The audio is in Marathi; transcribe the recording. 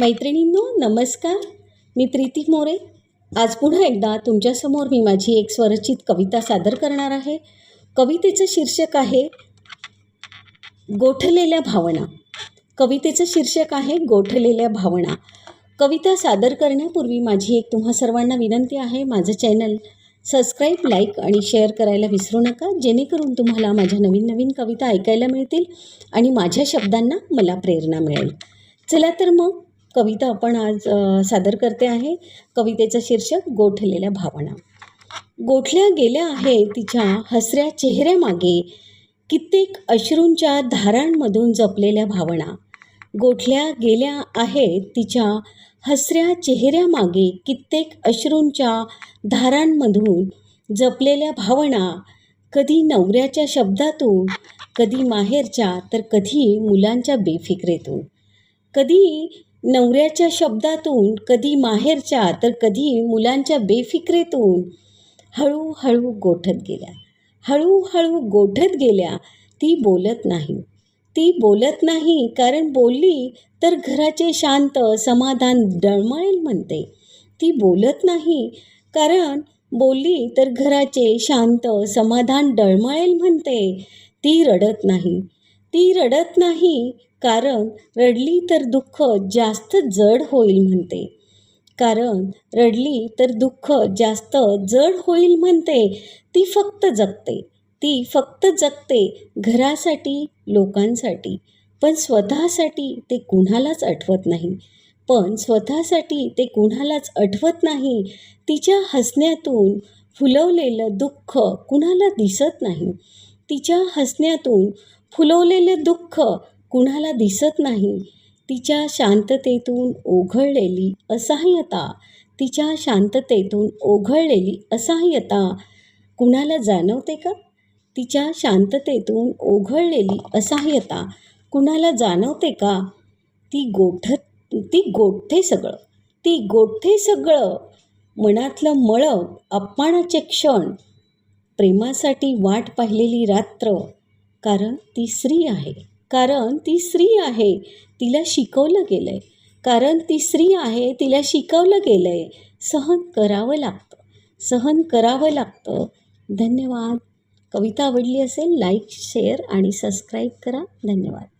मैत्रिणींनो नमस्कार. मी प्रीती मोरे. आज पुन्हा एकदा तुमच्यासमोर मी माझी एक स्वरचित कविता सादर करणार आहे. कवितेचं शीर्षक आहे गोठलेल्या भावना. कवितेचं शीर्षक आहे गोठलेल्या भावना. कविता सादर करण्यापूर्वी माझी एक तुम्हा सर्वांना विनंती आहे माझं चॅनल सबस्क्राईब लाईक आणि शेअर करायला विसरू नका जेणेकरून तुम्हाला माझ्या नवीन नवीन कविता ऐकायला मिळतील आणि माझ्या शब्दांना मला प्रेरणा मिळेल. चला तर मग कविता आपण आज सादर करते आहे. कवितेचं शीर्षक गोठलेल्या भावना. गोठल्या गेल्या आहे तिच्या हसऱ्या चेहऱ्यामागे कित्येक अश्रूंच्या धारांमधून जपलेल्या भावना. गोठल्या गेल्या आहेत तिच्या हसऱ्या चेहऱ्यामागे कित्येक अश्रूंच्या धारांमधून जपलेल्या भावना. कधी नवऱ्याच्या शब्दातून कधी माहेरच्या तर कधी मुलांच्या बेफिकरेतून. कधी नवऱ्याच्या शब्दातून कधी माहेरच्या तर कधी मुलांच्या बेफिक्रेतून हळूहळू गोठत गेल्या. हळूहळू गोठत गेल्या ती बोलत नाही. ती बोलत नाही कारण बोलली तर घराचे शांत समाधान डळमळेल म्हणते. ती बोलत नाही कारण बोलली तर घराचे शांत समाधान डळमळेल म्हणते. ती रडत नाही. ती रडत नाही कारण रडली तर दुःख जास्त जड होईल म्हणते. कारण रडली तर दुःख जास्त जड होईल म्हणते. ती फक्त जगते. ती फक्त जगते घरासाठी लोकांसाठी. पण स्वतःसाठी ते कुणालाच आठवत नाही. पण स्वतःसाठी ते कुणालाच आठवत नाही. तिच्या हसण्यातून फुलवलेलं दुःख कुणाला दिसत नाही. तिच्या हसण्यातून फुलवलेले दुःख कुणाला दिसत नाही. तिच्या शांततेतून ओघळलेली असहाय्यता तिच्या शांततेतून ओघळलेली असहाय्यता कुणाला जाणवते का? तिच्या शांततेतून ओघळलेली असहाय्यता कुणाला जाणवते का? ती गोठत ती गोठते सगळं ती गोठते सगळं. मनातलं मळं अपमानाचे क्षण प्रेमासाठी वाट पाहिलेली रात्र कारण ती स्त्री आहे. कारण ती स्त्री आहे तिला शिकवलं गेलं आहे कारण ती स्त्री आहे तिला शिकवलं गेलं आहे सहन करावं लागतं. सहन करावं लागतं. धन्यवाद. कविता आवडली असेल लाईक शेअर आणि सबस्क्राईब करा. धन्यवाद.